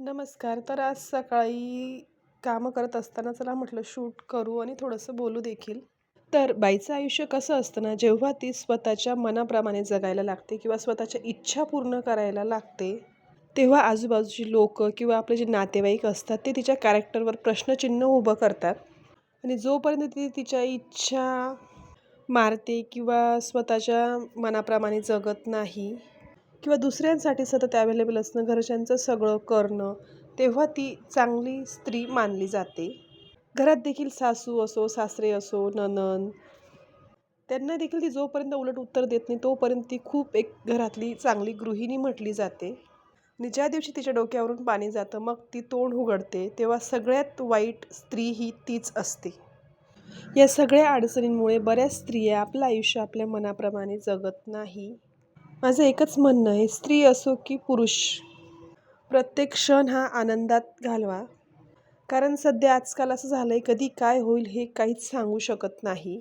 नमस्कार. तर आज सकाळी कामं करत असताना चला म्हटलं शूट करू आणि थोडंसं बोलू देखील. तर बाईचं आयुष्य कसं असतं ना, जेव्हा ती स्वतःच्या मनाप्रमाणे जगायला लागते किंवा स्वतःच्या इच्छा पूर्ण करायला लागते, तेव्हा आजूबाजूची लोकं किंवा आपले जे नातेवाईक असतात, ते तिच्या कॅरेक्टरवर प्रश्नचिन्ह उभं करतात आणि जोपर्यंत ती तिच्या इच्छा मारते किंवा स्वतःच्या मनाप्रमाणे जगत नाही किंवा दुसऱ्यांसाठी सतत ॲवेलेबल असणं, घरच्यांचं सगळं करणं, तेव्हा ती चांगली स्त्री मानली जाते. घरात देखील सासू असो, सासरे असो, ननन त्यांना देखील ती जोपर्यंत उलट उत्तर देत नाही, तोपर्यंत ती खूप एक घरातली चांगली गृहिणी म्हटली जाते आणि ज्या दिवशी तिच्या डोक्यावरून पाणी जातं, मग ती तोंड उघडते, तेव्हा सगळ्यात वाईट स्त्री ही तीच असते. या सगळ्या अडचणींमुळे बऱ्याच स्त्रिया आपलं आयुष्य आपल्या मनाप्रमाणे जगत नाही. माझं एकच म्हणणं आहे, स्त्री असो की पुरुष, प्रत्येक क्षण हा आनंदात घालवा. कारण सध्या आजकाल असं झालं आहे, कधी काय होईल हे काहीच सांगू शकत नाही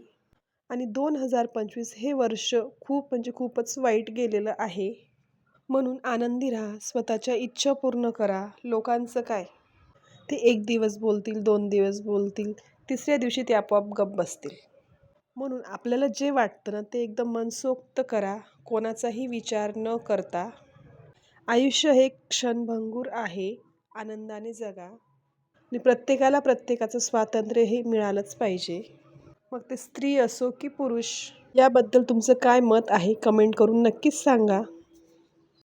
आणि दोन हजार पंचवीस हे वर्ष खूप म्हणजे खूपच वाईट गेलेलं आहे. म्हणून आनंदी राहा, स्वतःच्या इच्छा पूर्ण करा. लोकांचं काय, ते एक दिवस बोलतील, दोन दिवस बोलतील, तिसऱ्या दिवशी ते आपोआप गप्प बसतील. म्हणून आपल्याला जे वाटतं ना, ते एकदम मनसोक्त करा, कोणाचाही विचार न करता. आयुष्य हे क्षणभंगूर आहे, आनंदाने जगा आणि प्रत्येकाला प्रत्येकाचं स्वातंत्र्य हे मिळालंच पाहिजे. मग ते स्त्री असो की पुरुष. याबद्दल तुमचं काय मत आहे, कमेंट करून नक्कीच सांगा.